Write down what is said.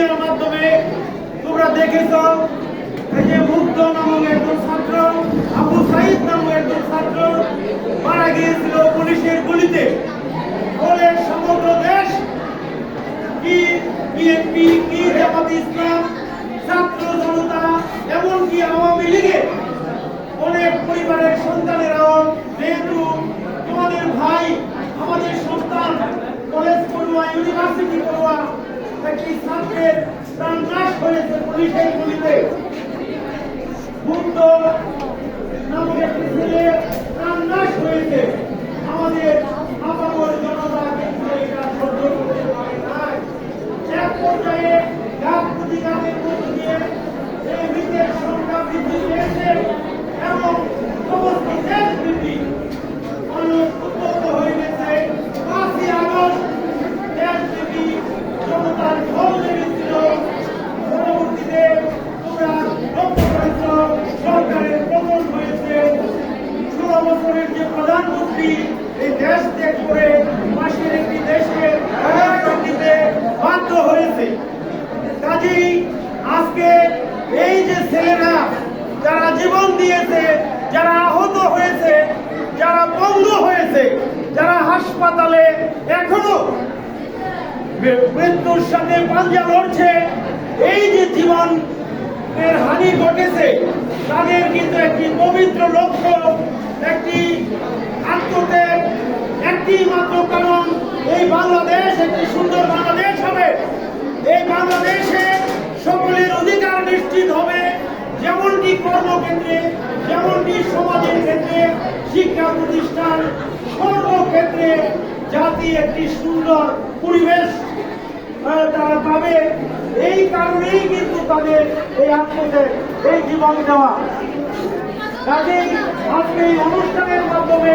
মিডিয়ার মাধ্যমে তোমরা দেখেছ যে মুগ্ধ নামক একজন ছাত্র, আবু সাইদ নামক একজন ছাত্র মারা গিয়েছিল পুলিশের গুলিতে। ফলে সমগ্র দেশ কি বিএনপি, কি জামাত ইসলাম, ছাত্র জনতা, এমনকি আওয়ামী লীগের অনেক পরিবারের সন্তানেরাও একটি ছাত্রের প্রাণ নাশ হয়েছে পুলিশের গুলিতে বুদ্ধ নামক একটি ছেলে প্রাণ নাশ হয়েছে আমাদের আপামর জনতা কিন্তু এটা সহ্য করতে পারে নাই এক পর্যায়ে গাছ প্রতিঘাতের মধ্য দিয়ে এই মৃতের সংখ্যা বৃদ্ধি পেয়েছে এবং সমস্ত দেশ বৃদ্ধি মানুষ উদ্বুদ্ধ হয়ে গেছে পাঁচই আগস্ট দেশব্যাপী জনতার ঢল লেগেছিল পরবর্তীতে তোমরা লক্ষ্য করেছ সরকারের পতন হয়েছে ষোলো বছরের যে প্রধানমন্ত্রী এই দেশ ত্যাগ করে পাশের একটি দেশকে দিতে বাধ্য হয়েছে কাজেই আজকে এই যে ছেলেরা যারা জীবন দিয়েছে, যারা আহত হয়েছে, যারা বন্ধ হয়েছে, যারা হাসপাতালে এখনও মৃত্যুর সাথে পাঞ্জা লড়ছে, এই যে জীবন এর হানি ঘটেছে, তাদের কিন্তু একটি পবিত্র লক্ষ্য একটি একটি মাত্র কারণ এই বাংলাদেশ একটি সুন্দর বাংলাদেশ হবে। এই বাংলাদেশে সকলের অধিকার নিশ্চিত হবে যেমনটি কর্মক্ষেত্রে, যেমনটি সমাজের ক্ষেত্রে, শিক্ষা প্রতিষ্ঠান, সর্বক্ষেত্রে জাতি একটি সুন্দর পরিবেশ তারা পাবে। এই কারণেই কিন্তু তাদের এই আত্মত্যাগ, এই জীবন দেওয়া। কাজেই আজকে এই অনুষ্ঠানের মাধ্যমে